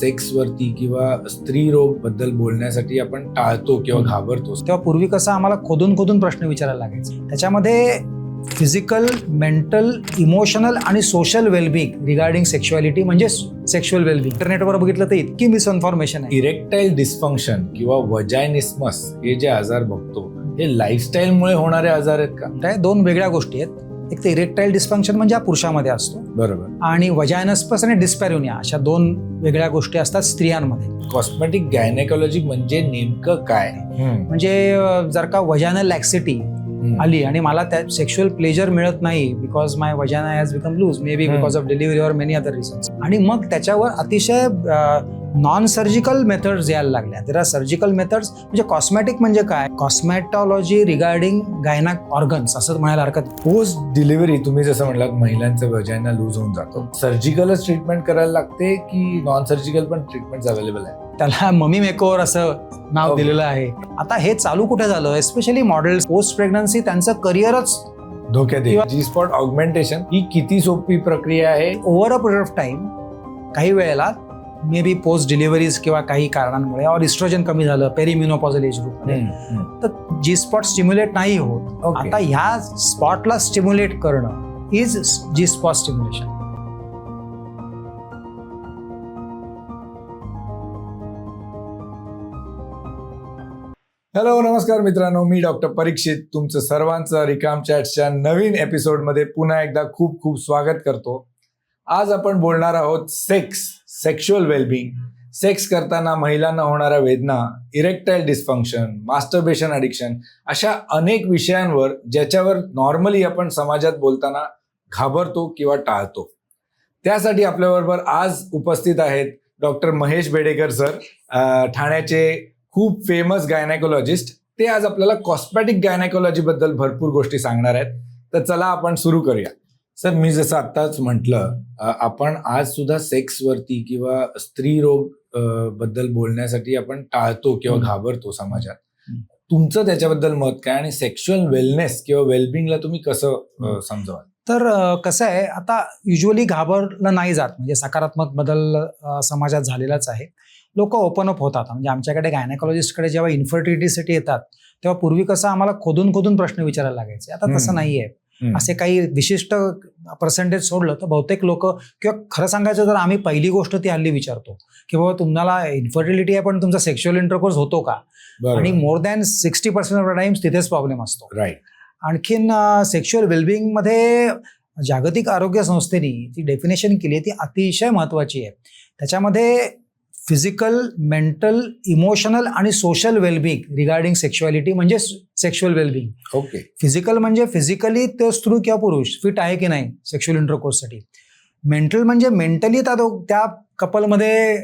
Sex वरती किंवा स्त्री रोगबद्दल बोलण्यासाठी आपण टाळतो किंवा. घाबरतो. तेव्हा पूर्वी कसं आम्हाला खोदून खोदून प्रश्न विचारायला लागायचे. त्याच्यामध्ये फिजिकल मेंटल इमोशनल आणि सोशल वेलबिंग रिगार्डिंग सेक्शुअलिटी म्हणजे सेक्शुअल वेलबिंग इंटरनेटवर बघितलं तर इतकी मिसइन्फॉर्मेशन आहे. इरेक्टाईल डिस्फंक्शन किंवा वजायनिस्मस हे जे आजार बघतो हे लाईफस्टाईलमुळे होणारे आजार आहेत का? त्या दोन वेगळ्या गोष्टी आहेत. एक तर इरेक्टाईल डिस्फंक्शन म्हणजे हा पुरुषामध्ये असतो. बरोबर. आणि वजायनस्पस आणि डिस्पॅरुनिया अशा दोन वेगळ्या गोष्टी असतात स्त्रियांमध्ये. कॉस्मेटिक गायनेकॉलॉजी म्हणजे नेमकं काय? म्हणजे जर का वजायनल लॅक्सिटी. आली आणि मला त्या सेक्शुअल प्लेजर मिळत नाही because my vagina has become loose may be. Because of delivery or many other reasons आणि मग त्याच्यावर अतिशय नॉन सर्जिकल मेथड्स यायला लागल्या. देर आर सर्जिकल मेथड्स म्हणजे कॉस्मॅटिक म्हणजे काय? कॉस्मॅटॉलॉजी रिगार्डिंग गायनाक ऑर्गन्स असं म्हणायला हरकत. पोस्ट डिलिव्हरी तुम्ही जसं म्हणलात महिलांचं वजायना लूज होऊन जातो. सर्जिकलच ट्रीटमेंट करायला लागते की नॉन सर्जिकल पण ट्रीटमेंट अवेलेबल आहे? त्याला ममी मेकोवर असं नाव Okay. दिलेलं आहे. आता हे चालू कुठे झालं? एस्पेशली मॉडेल्स पोस्ट प्रेग्नन्सी त्यांचं करिअरच धोक्यात जी स्पॉट ऑगमेंटेशन ही किती सोपी प्रक्रिया आहे? Over a period of time काही वेळेला मे बी पोस्ट डिलिव्हरीज किंवा काही कारणांमुळे और इस्ट्रोजन कमी झालं पेरिमिनोपॉझल एज ग्रुपमध्ये तर जी स्पॉट स्टिम्युलेट नाही होत आता ह्या स्पॉटला स्टिम्युलेट करणं is G spot stimulation hello नमस्कार मित्रांनो मी डॉक्टर परीक्षित तुमचं सर्वांचं रिकाम चॅट्सच्या नवीन एपिसोडमध्ये पुन्हा एकदा खूप खूप स्वागत करतो. आज आपण बोलणार आहोत सेक्स सेक्शुअल वेलबिंग सेक्स करताना महिलांना होणाऱ्या वेदना इरेक्टाईल डिस्फंक्शन मास्टरबेशन अडिक्शन अशा अनेक विषयांवर ज्याच्यावर नॉर्मली आपण समाजात बोलताना घाबरतो किंवा टाळतो. त्यासाठी आपल्याबरोबर आज उपस्थित आहेत डॉक्टर महेश बेडेकर सर ठाण्याचे खूप फेमस गायनायकोलॉजिस्ट ते आज आपल्याला कॉस्मॅटिक गायनायकोलॉजीबद्दल भरपूर गोष्टी सांगणार आहेत. तर चला आपण सुरू करूया. सर मी जसं आत्ताच म्हटलं आपण आज सुद्धा सेक्स वरती किंवा स्त्री रोगबद्दल बोलण्यासाठी आपण टाळतो किंवा. घाबरतो समाजात. तुमचं त्याच्याबद्दल मत काय आणि सेक्शुअल वेलनेस किंवा वेलबिंगला तुम्ही कसं समजावाल तर कसं आहे आता युजली घाबरलं नाही जात म्हणजे सकारात्मक बदल समाजात झालेलाच आहे लोक ओपन अप होतात म्हणजे आमच्याकडे गायनेकॉलॉजिस्टकडे जेव्हा इन्फर्टिलिटीसाठी येतात तेव्हा पूर्वी कसं आम्हाला खोदून खोदून प्रश्न विचारायला लागायचे आता तसं. नाहीये हम्म. असे काही विशिष्ट पर्सेंटेज सोडलं तर बहुतेक लोक किंवा खरं सांगायचं तर आम्ही पहिली गोष्ट ती हल्ली विचारतो की बाबा तुम्हाला इन्फर्टिलिटी आहे पण तुमचा सेक्शुअल इंटरकोर्स होतो का? आणि more than sixty percent of times तिथेच प्रॉब्लेम असतो. राईट आणखीन सेक्शुअल वेलबिंगमध्ये जागतिक आरोग्य संस्थेने ती डेफिनेशन केली ती अतिशय महत्वाची आहे. त्याच्यामध्ये फिजिकल मेंटल इमोशनल आणि सोशल वेलबिंग रिगार्डिंग सेक्शुअलिटी म्हणजे सेक्शुअल वेलबिंग. ओके. फिजिकल म्हणजे फिजिकली तो स्त्री किंवा पुरुष फिट आहे की नाही सेक्शुअल इंटरकोर्ससाठी मेंटल म्हणजे मेंटली त्या दो- त्या कपलमध्ये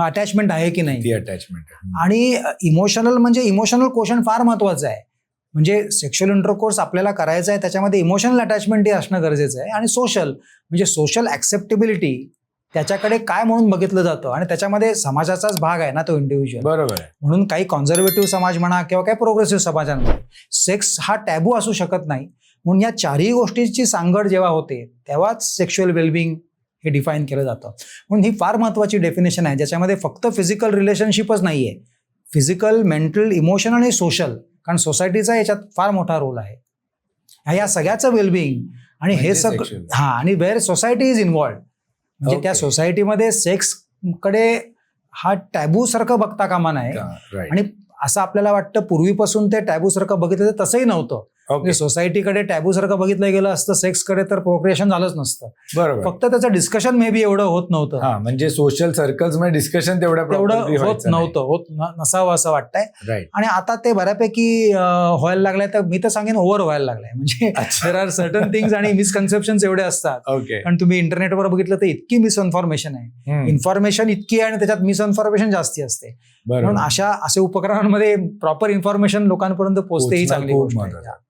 अटॅचमेंट आहे की नाही? अटॅचमेंट आणि इमोशनल म्हणजे इमोशनल क्वेश्चन फार महत्वाचं आहे. म्हणजे सेक्शुअल इंटरकोर्स आपल्याला करायचं आहे त्याच्यामध्ये इमोशनल अटॅचमेंट हे असणं गरजेचं आहे. आणि सोशल म्हणजे सोशल ऍक्सेप्टेबिलिटी त्याच्याकडे काय म्हणून बघितलं जातं? आणि त्याच्यामध्ये समाजाचाच भाग आहे ना तो इंडिव्हिज्युअल बरोबर आहे. म्हणून काही कॉन्झर्वेटिव्ह समाज म्हणा किंवा काही प्रोग्रेसिव्ह समाजांमध्ये सेक्स हा टॅबू असू शकत नाही. म्हणून या चारही गोष्टींची सांगड जेव्हा होते तेव्हाच सेक्शुअल वेलबिंग हे डिफाईन केलं जातं. म्हणून ही फार महत्वाची डेफिनेशन आहे ज्याच्यामध्ये फक्त फिजिकल रिलेशनशिपच नाही आहे फिजिकल मेंटल इमोशनल आणि सोशल कारण सोसायटीचा याच्यात फार मोठा रोल आहे. या सगळ्याचं वेलबिंग आणि हे म्हणजे सगळं. हा आणि वेअर सोसायटी इज इन्वॉल्ड म्हणजे त्या. सोसायटीमध्ये सेक्सकडे हा टॅबू सारखं बघता कामा राईट आणि असं आपल्याला वाटतं पूर्वीपासून ते टॅबू सारखं बघितलं तसंही नव्हतं. ओके म्हणजे सोसायटीकडे टॅबू सारखं बघितलं गेलं असतं सेक्सकडे तर प्रोक्रिएशन झालंच नसतं. बरोबर. फक्त त्याचं डिस्कशन मे बी एवढं होत नव्हतं. हा म्हणजे सोशल सर्कल्समध्ये डिस्कशन तेवढ्या तेवढं होत नव्हतं होत नसावं असं वाटतंय. आणि आता ते बऱ्यापैकी व्हायला लागलंय तर मी तर सांगेन ओव्हर व्हायला लागलंय. म्हणजे. देर आर सर्टन थिंग्स आणि मिसकन्सेप्शन एवढे असतात. ओके कारण तुम्ही इंटरनेटवर बघितलं तर इतकी मिसइन्फॉर्मेशन आहे. इन्फॉर्मेशन इतकी आहे आणि त्याच्यात मिसइन्फॉर्मेशन जास्ती असते. म्हणून अशा असे उपकरणांमध्ये प्रॉपर इन्फॉर्मेशन लोकांपर्यंत पोहोचते ही चांगली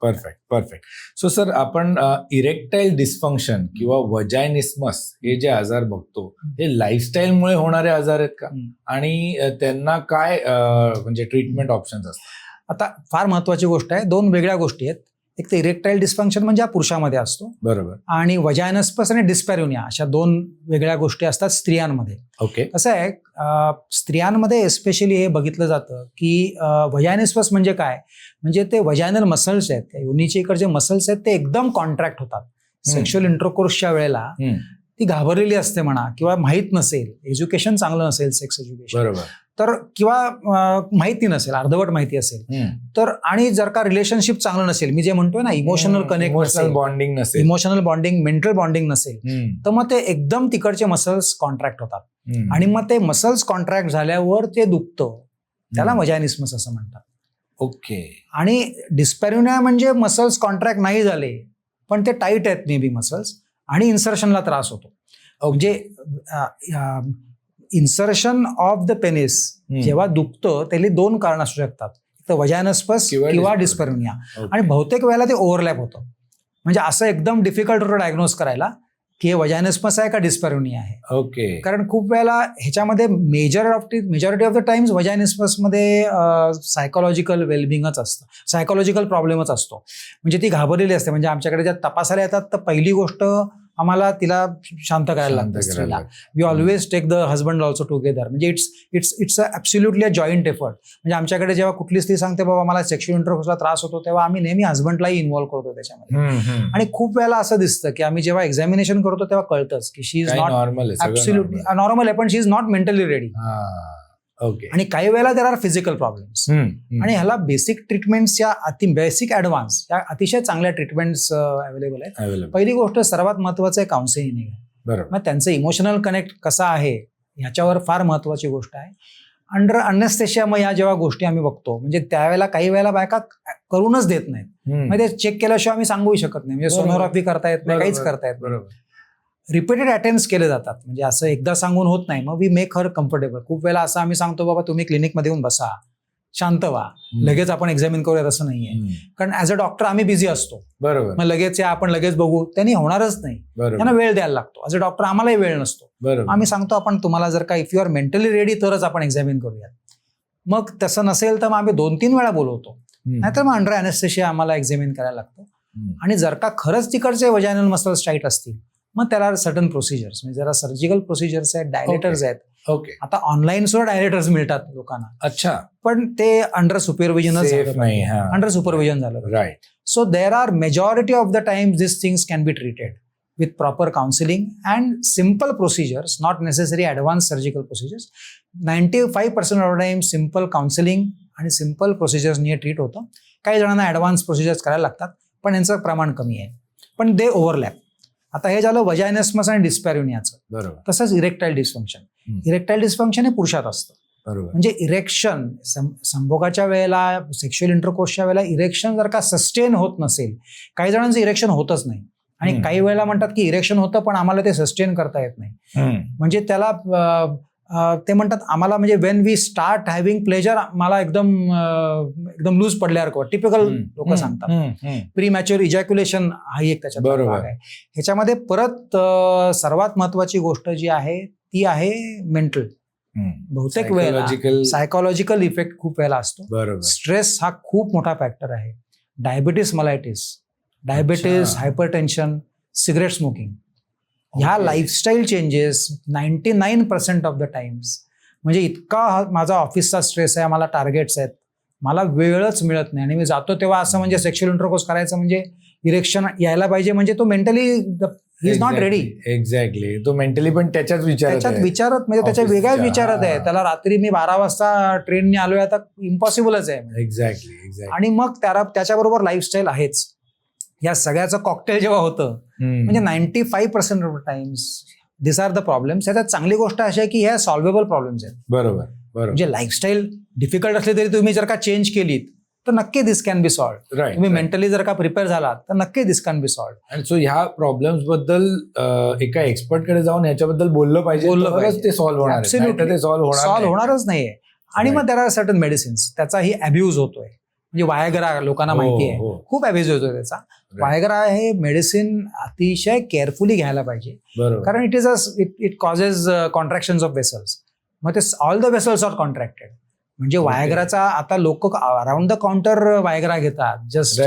परफेक्ट परफेक्ट सो सर आपण इरेक्टाईल डिस्फंक्शन किंवा वजायनिस्मस हे जे आजार बघतो हे लाईफस्टाईलमुळे होणारे आजार आहेत का. आणि त्यांना काय म्हणजे ट्रीटमेंट ऑप्शन्स असतात? आता फार महत्वाची गोष्ट आहे. दोन वेगळ्या गोष्टी आहेत. एक तर इरेक्टाईल डिस्फंक्शन म्हणजे हा पुरुषामध्ये असतो. बरोबर. आणि वजायनस्पस आणि डिस्पॅरुनिया अशा दोन वेगळ्या गोष्टी असतात स्त्रियांमध्ये. ओके. कसं आहे स्त्रियांमध्ये एस्पेशली हे बघितलं जातं की वजायनिस्पस म्हणजे काय? म्हणजे ते वजायनल मसल्स आहेत त्या योनीचे इकडचे मसल्स आहेत ते एकदम कॉन्ट्रॅक्ट होतात. सेक्शुअल इंटरकोर्सच्या वेळेला ती घाबरलेली असते म्हणा किंवा माहीत नसेल एज्युकेशन चांगलं नसेल सेक्स एज्युकेशन बरोबर. तर किंवा माहिती नसेल अर्धवट माहिती असेल तर आणि जर का रिलेशनशिप चांगलं नसेल मी जे म्हणतोय ना इमोशनल कनेक्ट इमोशनल नसेल बॉन्डिंग नसेल. इमोशनल बॉन्डिंग मेंटल बॉन्डिंग नसेल तर मग ते एकदम तिकडचे मसल्स कॉन्ट्रॅक्ट होतात. आणि मग ते मसल्स कॉन्ट्रॅक्ट झाल्यावर ते दुखतं. त्याला. मजानिस्मस असं म्हणतात. ओके. आणि डिस्पॅरुनिया म्हणजे मसल्स कॉन्ट्रॅक्ट नाही झाले पण ते टाईट आहेत मे बी मसल्स आणि इन्सर्शनला त्रास होतो. म्हणजे इन्सर्शन ऑफ द पेनिस. जेव्हा दुखतं त्याला दोन कारण असू शकतात. तर वजायनस्पस किंवा. डिस्पॅरुनिया. आणि बहुतेक वेळेला ते ओव्हरलॅप होतं. म्हणजे असं एकदम डिफिकल्ट होतं डायग्नोज करायला की हे आहे का डिस्पॅरुनिया आहे? ओके. कारण खूप वेळेला ह्याच्यामध्ये major of majority of the times वजायनिस्मसमध्ये psychological वेलबिंगच असतं. सायकोलॉजिकल प्रॉब्लेमच असतो. म्हणजे ती घाबरलेली असते. म्हणजे आमच्याकडे ज्या तपासायला येतात तर पहिली गोष्ट आम्हाला तिला शांत करायला लागते स्त्रीला. We always take the husband also together म्हणजे it's it's it's absolutely a joint effort म्हणजे आमच्याकडे जेव्हा कुठली स्त्री सांगते बाबा मला सेक्शुअल इंटरकोर्सला त्रास होतो तेव्हा आम्ही नेहमी हजबंडलाही इन्व्हॉल्व्ह करतो त्याच्यामध्ये. आणि खूप वेळेला असं दिसतं की आम्ही जेव्हा एक्झामिनेशन करतो तेव्हा कळतंच की she is not absolutely. Normal आहे पण she is not mentally ready okay आणि काही वेळेला देर आर फिजिकल प्रॉब्लेम्स. आणि ह्याला बेसिक ट्रीटमेंट्स या अति बेसिक ऍडव्हान्स या अतिशय चांगल्या ट्रीटमेंट्स अवेलेबल आहेत. पहिली गोष्ट सर्वात महत्वाचं आहे काउन्सिलिंग आहे बरोबर मग त्यांचं इमोशनल कनेक्ट कसा आहे ह्याच्यावर फार महत्वाची गोष्ट आहे अंडर अनस्थेशिया मग या जेव्हा गोष्टी आम्ही बघतो म्हणजे त्यावेळेला काही वेळेला बायका करूनच देत नाहीत. मग ते चेक केल्याशिवाय आम्ही सांगूही शकत नाही म्हणजे. सोनोग्राफी करता येत नाही काहीच. करता येत बरोबर रिपीटेड अटेम्प्ट केले जातात. म्हणजे असं एकदा सांगून होत नाही. मग वी मेक हर कम्फर्टेबल खूप वेळा असं आम्ही सांगतो बाबा तुम्ही क्लिनिकमध्ये येऊन बसा. शांत व्हा. लगेच आपण एक्झामिन करूयात असं नाहीये. कारण ऍज अ डॉक्टर आम्ही बिझी असतो. बरोबर. मग लगेच या आपण लगेच बघू. त्यांनी होणारच नाही. त्यांना वेळ द्यायला लागतो. ऍज अ डॉक्टर आम्हालाही वेळ नसतो. आम्ही सांगतो आपण तुम्हाला जर का if you are mentally ready तरच आपण एक्झामिन करूयात. मग तसं नसेल तर मग आम्ही दोन तीन वेळा बोलवतो. नाहीतर मग अंडर अनेस्थेशिया आम्हाला एक्झामिन करायला लागतं. आणि जर का खरंच तिकडचे वजायनल मसल्स टाईट असतील मग त्याला सर्टन प्रोसिजर्स म्हणजे जरा सर्जिकल प्रोसिजर्स आहेत डायलेटर्स आहेत. ओके आता ऑनलाईन सुद्धा डायलेटर्स मिळतात लोकांना. अच्छा. पण ते अंडर सुपरविजनच. अंडर सुपरविजन झालं right so there are majority of the times this things can be treated with proper counselling and simple procedures not necessary advance surgical procedures ninety five percent of time simple counselling आणि simple प्रोसिजर्सनी treat होतं. काही जणांना advance procedures करायला लागतात पण यांचं प्रमाण कमी आहे. पण दे ओव्हरलॅप आता हे झालं वजायनस्मस आणि डिस्पॅरुनियाचं बरोबर. तसंच इरेक्टाईल डिस्फंक्शन. इरेक्टाईल डिस्फंक्शन हे पुरुषात असतं. बरोबर. म्हणजे इरेक्शन संभोगाच्या वेळेला सेक्शुअल इंटरकोर्सच्या वेळेला इरेक्शन जर का सस्टेन होत नसेल काही जणांचं इरेक्शन होतच नाही. आणि. काही वेळेला म्हणतात की इरेक्शन होतं पण आम्हाला ते सस्टेन करता येत नाही. म्हणजे त्याला ते म्हणतात आम्हाला म्हणजे when we start having pleasure मला एकदम एकदम लूज पडल्यासारखं टिपिकल. लोक. सांगतात. प्री मॅच्युअर इजॅक्युलेशन हा एक त्याच्यात बरोबर. भाग आहे ह्याच्यामध्ये परत सर्वात महत्वाची गोष्ट जी आहे ती आहे मेंटल. बहुतेक वेळेला सायकोलॉजिकल इफेक्ट खूप वेळेला असतो बरोबर स्ट्रेस हा खूप मोठा फॅक्टर आहे डायबिटीस मलायटिस डायबिटीस अच्छा. हायपरटेन्शन सिगरेट स्मोकिंग ह्या. Lifestyle changes ninety nine percent of the times म्हणजे इतका माझा ऑफिसचा स्ट्रेस आहे मला टार्गेट्स आहेत मला वेळच मिळत नाही. आणि मी जातो तेव्हा असं म्हणजे सेक्शुअल इंटरकोर्स करायचं म्हणजे इरेक्शन यायला पाहिजे म्हणजे तो mentally is not ready exactly तो मेंटली पण त्याच्याच विचारात त्याच्यात. विचारत म्हणजे त्याच्या वेगळ्याच विचारत आहे. त्याला रात्री मी बारा वाजता ट्रेनने आलोय आता इम्पॉसिबलच आहे. एक्झॅक्टली एक्झॅक्टली आणि मग त्याला त्याच्याबरोबर लाईफस्टाईल आहेच. या सगळ्याचं कॉकटेल जेव्हा होतं म्हणजे ninety five percent of times this are the problems याच्यात चांगली गोष्ट अशी आहे की ह्या सॉल्वेबल प्रॉब्लेम्स आहेत. बरोबर बरोबर. म्हणजे लाईफस्टाईल डिफिकल्ट असली तरी तुम्ही जर का चेंज केलीत तर नक्की this can be solve right तुम्ही मेंटली जर का प्रिपेअर झालात तर नक्की दिस कॅन बी सॉल्व आणि सो ह्या प्रॉब्लेम्सबद्दल एका एक्सपर्टकडे जाऊन याच्याबद्दल बोललं पाहिजे बोललं. ते सॉल्व्ह होणार ते सॉल्व्ह सॉल्व्ह. होणारच नाहीये. आणि मग. त्याला सर्टन मेडिसिन्स त्याचाही अब्युज होतोय. म्हणजे वायगरा लोकांना हो, माहिती आहे. हो. खूप अब्युज होतोय त्याचा. वायगरा हे मेडिसिन अतिशय केअरफुली घ्यायला पाहिजे. कारण it is a it it causes contraction of vessels मग ते all the vessels are contracted म्हणजे. वायग्राचा आता लोक अराउंड द काउंटर वायग्रा घेतात. जस्ट.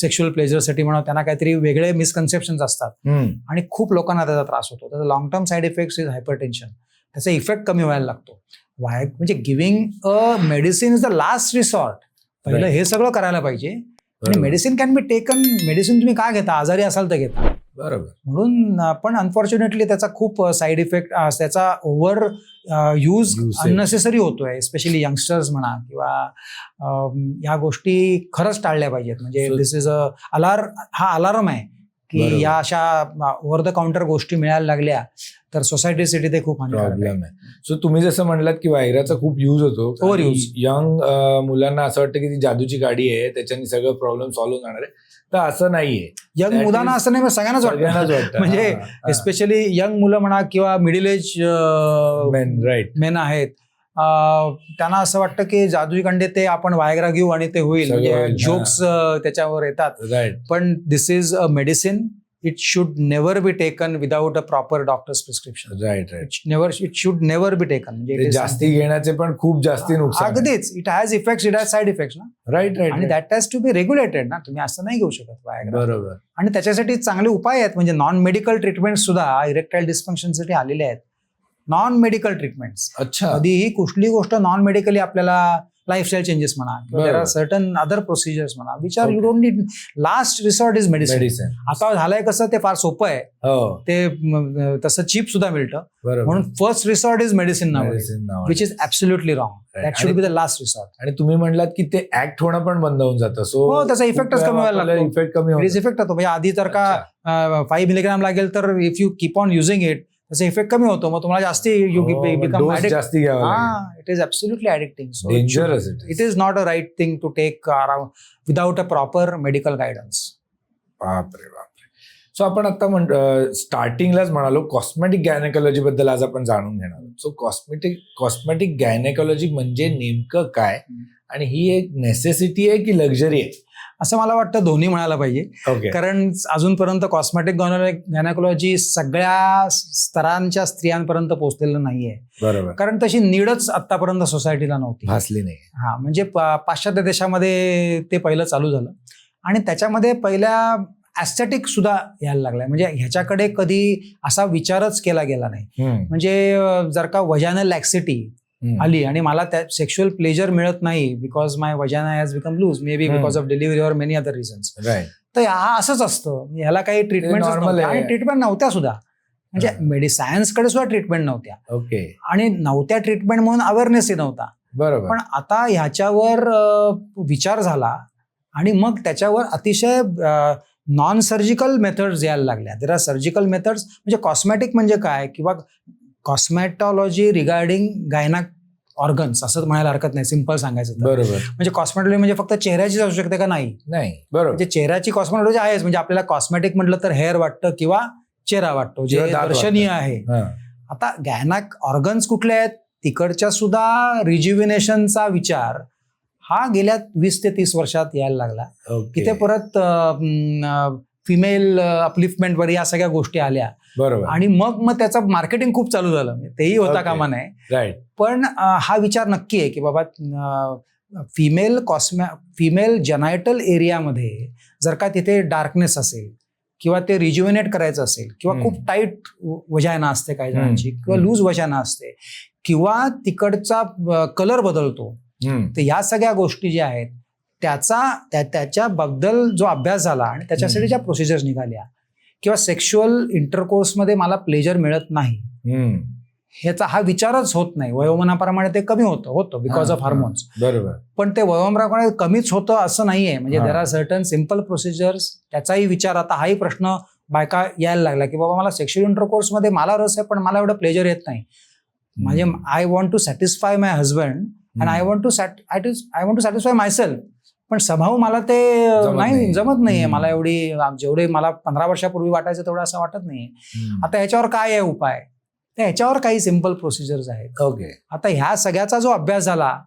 सेक्शुअल प्लेजरसाठी म्हणा त्यांना काहीतरी वेगळे मिसकन्सेप्शन असतात. आणि खूप लोकांना त्याचा त्रास होतो. त्याचा long term side effect is hypertension त्याचा इफेक्ट कमी व्हायला लागतो. वाय म्हणजे giving a medicine is the last resort पहिलं. हे सगळं करायला पाहिजे. आणि. Medicine can be taken medicine तुम्ही का घेता? आजारी असाल तर घेता. बरोबर. म्हणून पण अनफॉर्च्युनेटली त्याचा खूप साईड इफेक्ट त्याचा ओव्हर यूज. अननेसेसरी होतोय. स्पेशली यंगस्टर्स म्हणा किंवा या गोष्टी खरंच टाळल्या पाहिजेत. म्हणजे दिस इज अ अलार हा अलार्म आहे. की. या अशा ओव्हर द काउंटर गोष्टी मिळायला लागल्या तर सोसायटीसाठी ते खूप प्रॉब्लेम आहे सो तुम्ही जसं म्हणलात की व्हायराचा खूप युज होतो Overuse. यंग मुलांना असं वाटतं की ती जादूची गाडी आहे त्याच्याने सगळं प्रॉब्लेम सॉल्व्ह जाणार आहे तर असं नाहीये यंग मुलांना असं नाही सगळ्यांनाच वाटतं म्हणजे हा, हा. स्पेशली यंग मुलं म्हणा किंवा middle age Men, right. Men आहेत त्यांना असं वाटतं की जादुई कंडे ते आपण वायग्रा घेऊ आणि ते होईल. सगळं म्हणजे. जोक्स त्याच्यावर येतात. राईट पण this is a medicine it should never be taken without a proper doctors prescription right right never it should never be taken म्हणजे जास्ती घेण्याचे पण खूप जास्ती नुकसान अगदीच. It has effect it has side effect ना. राईट आणि right that has to be regulated ना. तुम्ही असं नाही घेऊ शकत वायग्रा बरोबर. आणि त्याच्यासाठी चांगले उपाय आहेत. म्हणजे नॉन मेडिकल ट्रीटमेंट सुद्धा इरेक्टाईल डिस्फंक्शनसाठी आलेले आहेत. नॉन मेडिकल ट्रीटमेंट्स अच्छा. कधीही कुठली गोष्ट नॉन मेडिकली आपल्याला लाईफस्टाईल चेंजेस म्हणा. सर्टन अदर प्रोसिजर्स म्हणा. Which are you. Don't need last resort is medicine आता झालंय कसं ते फार सोपं आहे. हो. ते तसं चीप सुद्धा मिळतं. म्हणून first resort is medicine now which is absolutely wrong. That should be the last resort आणि तुम्ही म्हणलात की ते ऍक्ट होणं पण बंद होऊन जातं. सो हो, त्याचा effectच कमी व्हायला लागतो. इफेक्ट कमी इफेक्ट होतो. म्हणजे आधी तर का. फाईव्ह मिलीग्राम लागेल तर if you keep on using it त्याचा इफेक्ट कमी होतो. मग तुम्हाला जास्ती यू बिकम जास्ती it is absolutely addicting so dangerous it is not a right thing to take around without a proper medical guidance बापरे बापरे. सो आपण आता म्हण स्टार्टिंगलाच म्हणालो कॉस्मेटिक गायनेकॉलॉजी बद्दल आज आपण जाणून घेणार आहोत. सो कॉस्मेटिक कॉस्मेटिक गायनेकॉलॉजी म्हणजे नेमकं काय. आणि ही एक नेसेसिटी आहे की लक्झरी आहे? असं मला वाटतं दोन्ही म्हणायला पाहिजे. कारण अजूनपर्यंत कॉस्मेटिक गायनाकोलॉजी सगळ्या स्तरांच्या स्त्रियांपर्यंत पोहोचलेलं नाहीये. बरोबर. कारण तशी नीडच आतापर्यंत सोसायटीला नव्हती. भासली नाही. हा म्हणजे पाश्चात्य देशामध्ये ते पहिलं चालू झालं. आणि त्याच्यामध्ये पहिल्या ॲस्थेटिक सुद्धा यायला लागलाय. म्हणजे ह्याच्याकडे कधी असा विचारच केला गेला नाही. म्हणजे जर का वजानल लॅक्सिटी. आली आणि मला त्या सेक्शुअल प्लेजर मिळत नाही because my vagina has become loose maybe. Because of delivery or many other reasons तर हा असंच असतं. ह्याला काही ट्रीटमेंट. आणि ट्रीटमेंट नव्हत्या सुद्धा. म्हणजे हा. मेडि सायन्सकडे सुद्धा ट्रीटमेंट नव्हत्या. ओके आणि नव्हत्या ट्रीटमेंट म्हणून अवेअरनेसही नव्हता. बरोबर. पण आता ह्याच्यावर विचार झाला आणि मग त्याच्यावर अतिशय नॉन सर्जिकल मेथड्स यायला लागल्या. देर आर सर्जिकल मेथड्स म्हणजे कॉस्मॅटिक म्हणजे काय? किंवा कॉस्मॅटॉलॉजी रिगार्डिंग गायना ऑर्गन्स असं म्हणायला हरकत नाही. सिंपल सांगायचं बरोबर. म्हणजे कॉस्मॅटॉलॉजी म्हणजे फक्त चेहऱ्याचीच असू शकते का? नाही. नाही. बरोबर. म्हणजे चेहऱ्याची कॉस्मॅटॉलॉजी आहेच. म्हणजे आपल्याला कॉस्मॅटिक म्हटलं तर हेअर वाटतं किंवा चेहरा वाटतो जे दर्शनीय. आहे. आता गॅनाक ऑर्गन्स कुठले आहेत? तिकडच्या सुद्धा रिज्युविनेशनचा विचार हा गेल्या वीस ते तीस वर्षात यायला लागला. इथे परत फिमेल अपलिफ्टमेंटवर या सगळ्या गोष्टी आल्या. बरोबर आणि मग मग त्याचं मार्केटिंग खूप चालू झालं म्हणजे तेही होता. कामा नाही राईट पण हा विचार नक्की आहे की बाबा फिमेल कॉस्मॅ फिमेल जनायटल एरियामध्ये जर का तिथे डार्कनेस असेल किंवा ते रिज्युमिनेट करायचं असेल किंवा. खूप टाईट वजायना असते काही. जणांची किंवा. लूज वजायना असते किंवा तिकडचा कलर बदलतो तर या सगळ्या गोष्टी ज्या आहेत त्याचा त्या त्याच्याबद्दल जो अभ्यास झाला आणि त्याच्यासाठी. ज्या प्रोसिजर्स निघाल्या किंवा सेक्शुअल इंटरकोर्समध्ये मला प्लेजर मिळत नाही. ह्याचा हा विचारच होत नाही. वयोमानाप्रमाणे ते कमी होतं होतं बिकॉज ऑफ. हार्मोन्स बरोबर. पण ते वयोमानाप्रमाणे कमीच होतं असं नाहीये. म्हणजे. There are certain simple procedures त्याचाही विचार आता हाही प्रश्न बायका यायला लागला की बाबा मला सेक्शुअल इंटरकोर्समध्ये मला रस आहे पण मला एवढं प्लेजर येत नाही. म्हणजे I want to satisfy my husband and I want to sat I to I want to satisfy myself पण स्वभाव मला ते नाही नाही. जमत नाहीये. मला एवढी जेवढे मला पंधरा वर्षापूर्वी वाटायचं तेवढं असं वाटत नाहीये. हम्म. आता ह्याच्यावर काय आहे उपाय? तर ह्याच्यावर काही सिंपल प्रोसिजर्स आहेत. ओके. आता ह्या सगळ्याचा जो अभ्यास झाला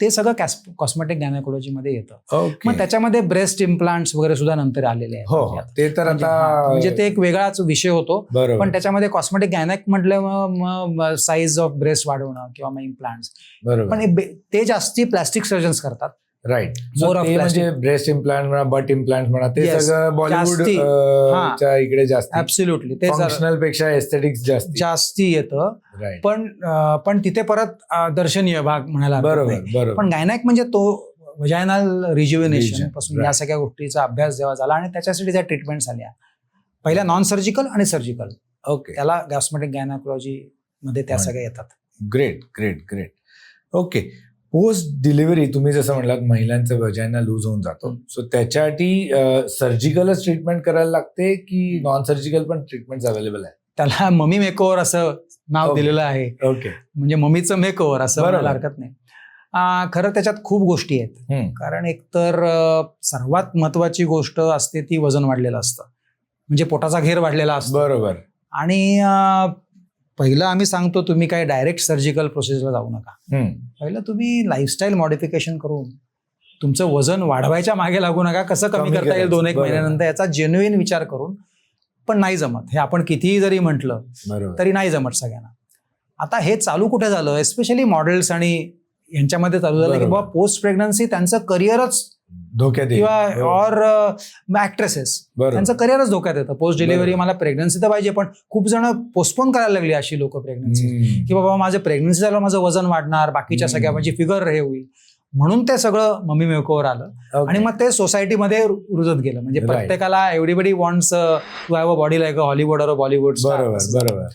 ते सगळं कॉस्मेटिकमध्ये येतं. मग त्याच्यामध्ये ब्रेस्ट इम्प्लांट्स वगैरे सुद्धा नंतर आलेले आहेत. हो म्हणजे ते तर म्हणजे आता हा, म्हणजे ते एक वेगळाच विषय होतो. पण त्याच्यामध्ये कॉस्मेटिक गायनॅक म्हटलं साईज ऑफ ब्रेस्ट वाढवणं किंवा मग इम्प्लांट्स पण हे ते जास्ती प्लास्टिक सर्जन्स करतात. राईट ते म्हणजे. ब्रेस्ट इम्प्लांट म्हणा बट इम्प्लांट म्हणा ते. सगळं बॉलिवूड इकडे जास्त. ऍब्सोल्युटली ते फंक्शनलपेक्षा एस्थेटिक्स जास्त. जास्ती येतं. पण पण तिथे परत दर्शनीय भाग म्हणायला बरोबर. बरोबर. पण गायनॅक म्हणजे तो वजायनल रिज्युविनेशन Region, पासून. या सगळ्या गोष्टीचा अभ्यास जेव्हा झाला आणि त्याच्यासाठी त्या ट्रीटमेंट्स आल्या पहिल्या नॉन सर्जिकल आणि सर्जिकल ओके त्याला गॅस्मेटिक गायनाकोलॉजी मध्ये त्या. सगळ्या येतात. Great great great okay post delivery तुम्ही जसं म्हणलात महिलांचं वजायना लूज होऊन जातो. सो त्याच्यासाठी सर्जिकलच ट्रीटमेंट करायला लागते की नॉन सर्जिकल पण ट्रीटमेंट अवेलेबल आहे? त्याला ममी मेकओव्हर असं नाव. दिलेलं आहे. ओके म्हणजे मम्मीचं मेकओव्हर असं. म्हणायला हरकत नाही. खरं त्याच्यात खूप गोष्टी आहेत. कारण एकतर सर्वात महत्वाची गोष्ट असते ती वजन वाढलेलं असतं. म्हणजे पोटाचा घेर वाढलेला असतो. बरोबर. आणि पहिलं आम्ही सांगतो तुम्ही काय डायरेक्ट सर्जिकल प्रोसेसला जाऊ नका. पहिलं तुम्ही लाईफस्टाईल मॉडिफिकेशन करून तुमचं वजन वाढवायच्या मागे लागू नका कसं कमी करता येईल दोन एक. महिन्यानंतर याचा जेन्युइन विचार करून पण नाही जमत हे आपण कितीही जरी म्हटलं तरी नाही जमत सगळ्यांना आता हे चालू कुठे झालं एस्पेशली मॉडेल्स आणि यांच्यामध्ये चालू झालं की. बाबा पोस्ट प्रेग्नन्सी त्यांचं करिअरच धोक्यात. किंवा हो. ऑर ऍक्ट्रेसेस त्यांचं करिअरच धोक्यात येतं पोस्ट डिलिव्हरी. मला प्रेग्नन्सी तर पाहिजे पण खूप जण पोस्टपोन करायला लागली अशी लोक प्रेग्नन्सी. की बाबा माझं प्रेग्नन्सी झालं माझं वजन वाढणार बाकीच्या. सगळ्या म्हणजे फिगर हे होईल म्हणून ते सगळं मम्मी मेकोवर आलं. आणि मग ते सोसायटीमध्ये रुजत गेलं म्हणजे. प्रत्येकाला everybody wants to have a body like a Hollywood और बॉलिवूड बरोबर बरोबर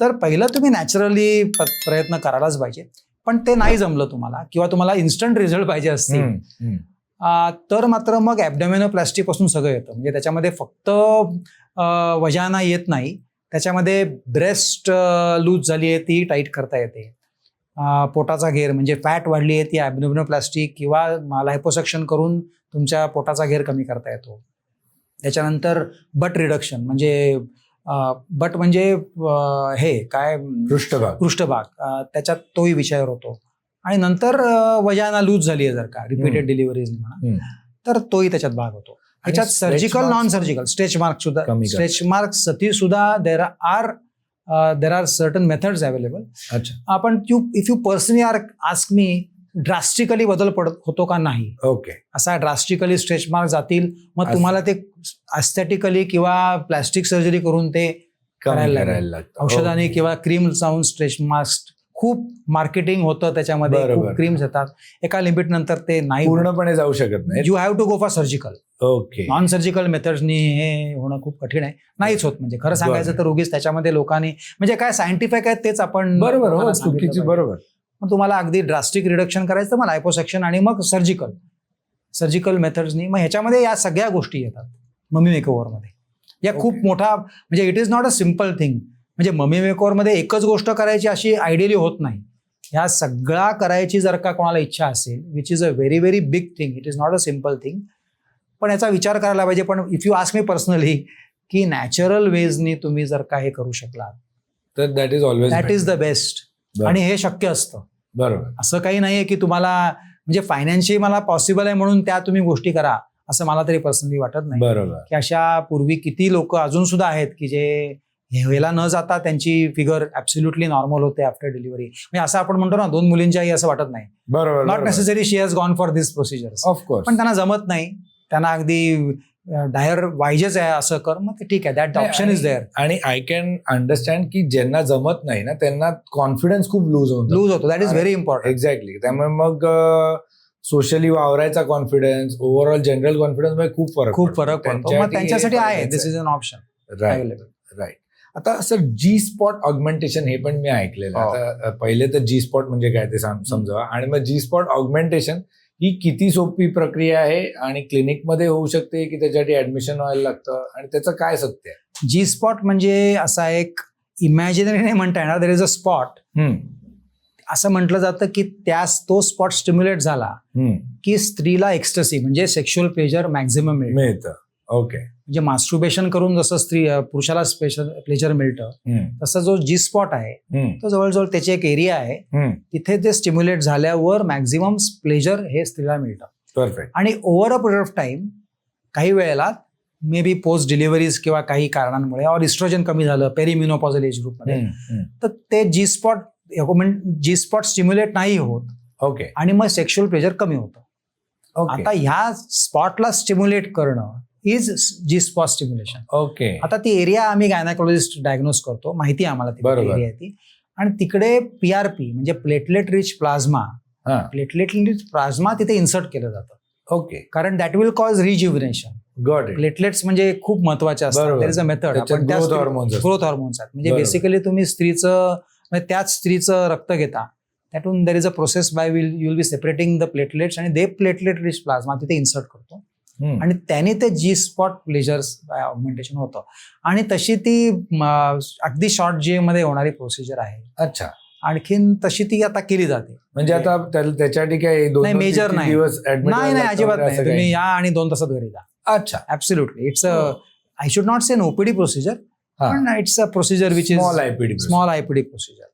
तर पहिलं तुम्ही नॅचरली प्रयत्न करायलाच पाहिजे पण ते नाही जमलं तुम्हाला किंवा तुम्हाला इन्स्टंट रिझल्ट पाहिजे असतील तर मात्र मग ॲबडोमिनोप्लास्टी पासून सगळं येतं. म्हणजे त्याच्यामध्ये फक्त वजाना येत नाही. त्याच्यामध्ये ब्रेस्ट लूज झाली आहे ती टाईट करता येते. पोटाचा घेर म्हणजे फॅट वाढली आहे ती ॲबडोमिनोप्लास्टी किंवा लायपोसक्शन करून तुमच्या पोटाचा घेर कमी करता येतो. त्याच्यानंतर बट रिडक्शन म्हणजे बट म्हणजे हे काय? पृष्ठभाग. पृष्ठभाग. त्याच्यात तोही विषयावर होतो. आणि नंतर वजाना लूज झाली आहे जर का रिपीटेड. डिलिव्हरीज म्हणा. तर तोही त्याच्यात भाग होतो त्याच्यात surgical non surgical stretch mark सुद्धा. स्ट्रेच मार्कसाठी सुद्धा there are there are certain methods available अच्छा आपण you if you personally are ask me drastically बदल पडत होतो का नाही ओके असा ड्रास्टिकली स्ट्रेच मार्क जातील मग. तुम्हाला ते अस्थेटिकली किंवा प्लॅस्टिक सर्जरी करून ते करायला लागतं औषधाने Okay. किंवा क्रीम जाऊन स्ट्रेच मास्क खूप मार्केटिंग होतं त्याच्यामध्ये. खूप क्रीम्स येतात. एका लिमिट नंतर ते नाही पूर्णपणे जाऊ शकत नाही you have to go for surgical okay. Non surgical मेथड्सनी हे होणं खूप कठीण आहे. नाहीच होत म्हणजे. खरं सांगायचं. तर उगीच त्याच्यामध्ये लोकांनी म्हणजे काय सायंटिफिक आहे तेच आपण बरोबर हो चुकीची. बरोबर. मग तुम्हाला अगदी ड्रास्टिक रिडक्शन करायचं तर मग लायपोसेक्शन आणि मग सर्जिकल सर्जिकल मेथड्सनी मग ह्याच्यामध्ये या सगळ्या गोष्टी येतात. ममी मेकओव्हरमध्ये या खूप. मोठा म्हणजे it is not a simple thing म्हणजे ममी मेकओव्हरमध्ये एकच गोष्ट करायची अशी आयडियली होत नाही. ह्या सगळा करायची जर का कोणाला इच्छा असेल which is a very very big thing it is not a simple thing पण याचा विचार करायला पाहिजे. पण if you ask me personally की नॅचरल वेजनी तुम्ही जर का हे करू शकलात तर that is always that is the best आणि हे शक्य असतं. बरोबर. असं काही नाहीये की तुम्हाला म्हणजे फायनान्शियली मला पॉसिबल आहे म्हणून त्या तुम्ही गोष्टी करा असं मला तरी पर्सनली वाटत नाही. बरोबर. की अशा पूर्वी किती लोक अजून सुद्धा आहेत की जे हेला न जाता त्यांची फिगर ऍब्सोल्युटली नॉर्मल होते आफ्टर डिलिव्हरी म्हणजे असं आपण म्हणतो ना दोन मुलींच्याही असं वाटत नाही. बरोबर not necessary she has gone for this procedures of course पण त्यांना जमत नाही. त्यांना अगदी डायर वाईजेच आहे असं कर मग ठीक आहे दॅट ऑप्शन इज देअर आणि आय कॅन अंडरस्टँड की ज्यांना जमत नाही ना त्यांना कॉन्फिडन्स खूप लूज होऊन लूज होतो that is very important exactly त्यामुळे मग सोशली वावरायचा कॉन्फिडन्स ओव्हरऑल जनरल कॉन्फिडन्समध्ये खूप फरक खूप फरक पडतो. मग त्यांच्यासाठी आहे. This is an option right right आता असं जी स्पॉट ऑगमेंटेशन हे पण मी ऐकलेलं हो. आता पहिले तर जी स्पॉट म्हणजे काय ते सम- समजावा. आणि मग जी स्पॉट ऑगमेंटेशन ही किती सोपी प्रक्रिया आहे आणि क्लिनिकमध्ये होऊ शकते की त्याच्यासाठी ऍडमिशन व्हायला लागतं? आणि त्याचं काय सत्य आहे? जी स्पॉट म्हणजे असा एक इमॅजिनरी नाही म्हणता येणार. देर इज अ स्पॉट असं म्हटलं जातं की त्यास तो स्पॉट स्टिम्युलेट झाला की स्त्रीला एक्स्टसी म्हणजे सेक्शुअल प्लेजर मॅक्झिमम मिळतं. ओके म्हणजे मास्टुबेशन करून जसं स्त्री पुरुषाला स्पेशल प्लेजर मिळतं तसं जो जी स्पॉट आहे तो जवळजवळ त्याची एक एरिया आहे. तिथे ते स्टिम्युलेट झाल्यावर मॅक्झिमम प्लेजर हे स्त्रीला मिळतं. परफेक्ट आणि over a period of time काही वेळेला मे बी पोस्ट डिलिव्हरीज किंवा काही कारणांमुळे और इस्ट्रोजन कमी झालं पेरिमिनोपॉझल एज ग्रुपमध्ये. तर ते G spot G spot stimulate नाही होत. ओके आणि मग सेक्शुअल प्लेजर कमी होतं. आता ह्या स्पॉटला स्टिम्युलेट करणं is G spot stimulation okay आता ती एरिया आम्ही गायनाकोलॉजिस्ट डायग्नोज करतो. माहिती आहे आम्हाला ती. एरिया ती. आणि तिकडे पीआरपी म्हणजे platelet rich plasma platelet rich plasma तिथे इन्सर्ट केलं जातं. ओके कारण that will cause rejuvenation got it platelets म्हणजे खूप महत्त्वाचे असतात. मेथड. ग्रोथ हॉर्मोन्स आहेत. म्हणजे. बेसिकली तुम्ही स्त्रीचं म्हणजे त्याच स्त्रीचं रक्त घेता. त्यातून there is a process by will you will be separating the platelets आणि दे प्लेटलेट रिच प्लाझ्मा तिथे इन्सर्ट करतो. आणि त्याने ते जी स्पॉट प्लेजर्स ऑगमेंटेशन होतं. आणि तशी ती अगदी शॉर्ट जे मध्ये होणारी प्रोसिजर आहे. अच्छा. आणखीन तशी ती आता केली जाते. म्हणजे आता त्या- त्याच्यासाठी काय दोन नाही, नाही. नाही अजिबात नाही. तुम्ही? या आणि दोन तासात घरी जा. अच्छा. Absolutely it's a. I should not say an OPD procedure. पण it's a procedure which is small IPD small IPD procedure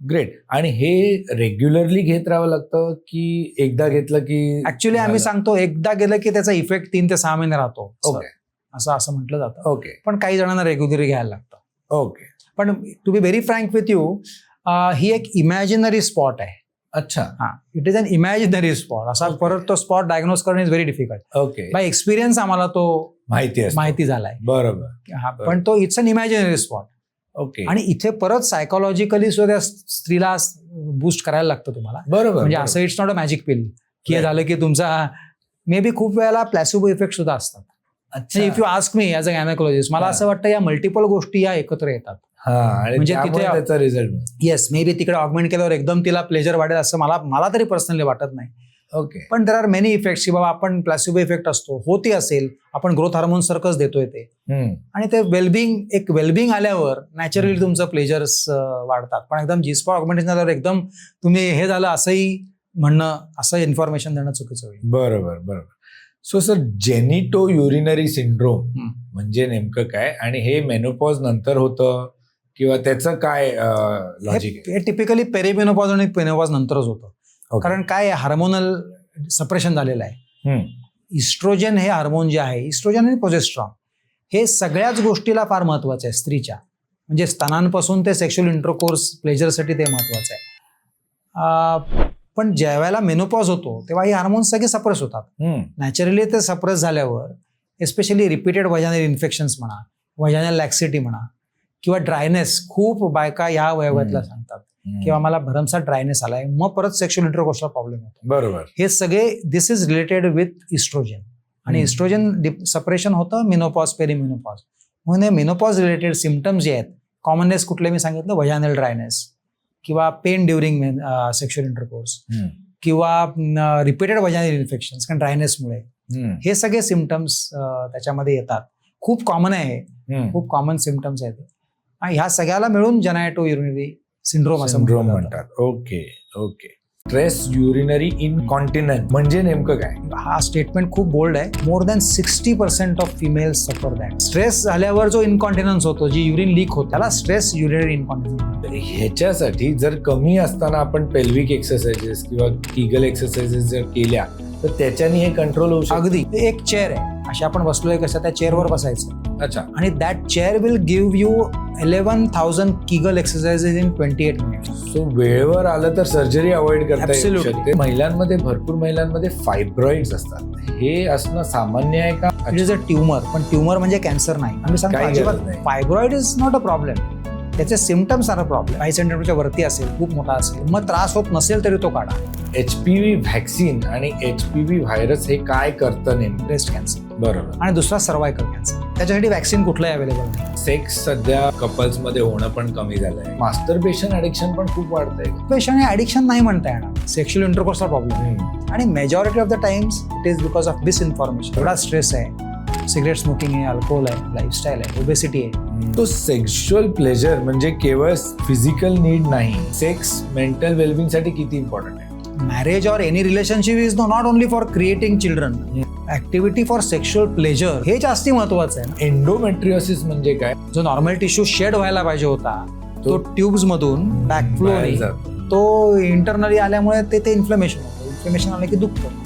great आणि हे रेग्युलरली घेत राहावं लागतं की एकदा घेतलं की ऍक्च्युली आम्ही? सांगतो एकदा गेलं की त्याचा इफेक्ट तीन ते सहा महिने राहतो. ओके असं असं म्हटलं जातं. ओके पण काही जणांना रेग्युलरी घ्यायला लागतं. ओके पण to be very frank with you ही एक इमॅजिनरी स्पॉट आहे. अच्छा. हा it is an imaginary spot असा. परत तो स्पॉट डायग्नोज करणं is very difficult okay by experience आम्हाला तो माहिती माहिती झालाय. बरोबर. हा, पण तो it's an imaginary spot okay आणि इथे परत सायकोलॉजिकली सुद्धा स्त्रीला बूस्ट करायला लागतं तुम्हाला. बरोबर म्हणजे. असं it's not a magic pill की हे. झालं की तुमचा मे बी खूप वेळेला प्लॅसिबो इफेक्ट सुद्धा असतात. अच्छा. If you ask me as a gynaecologist मला. असं वाटतं या मल्टिपल गोष्टी या एकत्र येतात. हा म्हणजे तिथे- रिझल्ट येस मे बी तिकडे ऑगमेंट केल्यावर एकदम तिला प्लेजर वाढेल असं मला मला तरी पर्सनली वाटत नाही. ओके पण देर आर मेनी इफेक्ट्स की बाबा आपण प्लॅसिबो इफेक्ट असतो होती असेल आपण ग्रोथ हार्मोन सारखंच देतोय ते. आणि ते वेलबिंग एक वेलबिंग आल्यावर नॅचरली तुमचं प्लेजर्स वाढतात. पण एकदम जी स्पॉट ऑगमेंटेशन झाल्यावर एकदम तुम्ही हे झालं असंही म्हणणं असं इन्फॉर्मेशन देणं चुकीचं होईल. बरोबर बरोबर. So sir genito urinary syndrome. म्हणजे नेमकं काय? आणि हे मेनोपॉज नंतर होतं किंवा त्याचं काय लॉजिक हे टिपिकली पेरिमेनोपॉज आणि पेनोपॉज नंतरच होतं. कारण काय हार्मोनल सप्रेशन झालेलं आहे. इस्ट्रोजन हे हार्मोन जे आहे इस्ट्रोजन आणि प्रोजेस्ट्रॉन हे सगळ्याच गोष्टीला फार महत्वाचं आहे स्त्रीच्या म्हणजे स्तनांपासून ते सेक्शुअल इंटरकोर्स प्लेजरसाठी ते महत्वाचं आहे पण ज्या वेळेला मेनोपॉज होतो तेव्हा ही हार्मोन्स सगळे सप्रेस होतात. नॅचरली ते सप्रेस झाल्यावर एस्पेशली रिपीटेड वजानल इन्फेक्शन्स म्हणा वजानल लॅक्सिटी म्हणा किंवा ड्रायनेस खूप बायका ह्या वयोगटातल्या हम्म. सांगतात. किंवा मला भरमसाठ ड्रायनेस आलाय मग परत सेक्शुअल इंटरकोर्सला प्रॉब्लेम होतो बरोबर. हे सगळे this is related with estrogen आणि. इस्ट्रोजन सपरेशन होतं मिनोपॉज पेरिमिनोपॉज म्हणून हे मिनोपॉज रिलेटेड सिमटम्स जे आहेत कॉमननेस कुठले मी सांगितलं? वजानल ड्रायनेस किंवा पेन ड्युरिंग सेक्शुअल इंटरकोर्स. किंवा रिपीटेड वजानल इन्फेक्शन कारण ड्रायनेसमुळे. हे सगळे सिमटम्स त्याच्यामध्ये येतात. खूप कॉमन आहे. खूप कॉमन सिमटम्स आहेत ह्या सगळ्याला मिळून जनायटो युरिनरी सिंड्रोम असं सिंड्रोम. म्हणतात. Okay okay. Stress urinary incontinent म्हणजे नेमकं काय? हा स्टेटमेंट खूप बोल्ड आहे. More than sixty percent of female suffer that stress झाल्यावर जो इनकॉन्टिनन्स होतो जी युरिन लीक होतो त्याला स्ट्रेस युरिनरी इनकॉन्टिनन्स ह्याच्यासाठी जर कमी असताना आपण पेल्विक एक्सरसाइजेस किंवा किगल एक्सरसाइजेस जर केल्या तर त्याच्याने हे कंट्रोल होऊ शकतं. अगदी. एक चेअर आहे. अशी आपण बसलोय कसं त्या चेअरवर बसायचं. अच्छा. आणि that chair will give you eleven thousand Kegel exercises in twenty eight minutes so वेळेवर आलं तर सर्जरी अवॉइड करता येऊ. शकते. महिलांमध्ये भरपूर महिलांमध्ये फायब्रॉइड्स असतात. हे असणं सामान्य आहे का? इट इज अ ट्युमर पण ट्युमर म्हणजे कॅन्सर नाही. आम्ही सांगतो काही गरज अजिबात नाही. Fibroid is not a problem त्याचे सिमटम्स आर अ प्रॉब्लेम काही सेंटीमीटरच्या वरती असेल खूप मोठा असेल मग त्रास होत नसेल तरी तो काढा. एच पी व्ही व्हॅक्सिन आणि एच पी व्ही व्हायरस हे काय करतं नेमकं? ब्रेस्ट कॅन्सर बरोबर. आणि दुसरा सर्वायकल कॅन्सर त्याच्यासाठी व्हॅक्सिन कुठलंही अवेलेबल नाही. सेक्स सध्या कपल्समध्ये होणं पण कमी झालंय. मास्टरबेशन ऍडिक्शन पण खूप वाढतंय. पेशंट हे ॲडिक्शन नाही म्हणता येणार. सेक्शुअल इंटरकोर्सचा प्रॉब्लेम. आणि majority of the times it is because of disinformation एवढा स्ट्रेस आहे. सिगरेट स्मोकिंग आहे अल्कोहोल आहे लाईफस्टाईल आहे ओबेसिटी आहे. तो सेक्शुअल प्लेजर म्हणजे केवळ फिजिकल नीड नाही. सेक्स मेंटल वेलबिंगसाठी किती इम्पॉर्टंट आहे? Marriage or any relationship is no not only for creating children activity for sexual pleasure हे जास्ती महत्वाचं आहे ना. एंडोमेट्रिओसिस म्हणजे काय? जो नॉर्मल टिश्यू शेड व्हायला पाहिजे होता तो ट्यूब्स मधून बॅकफ्लो. तो इंटरनली आल्यामुळे ते ते इन्फ्लमेशन होतं. इन्फ्लमेशन आलं की दुखतं.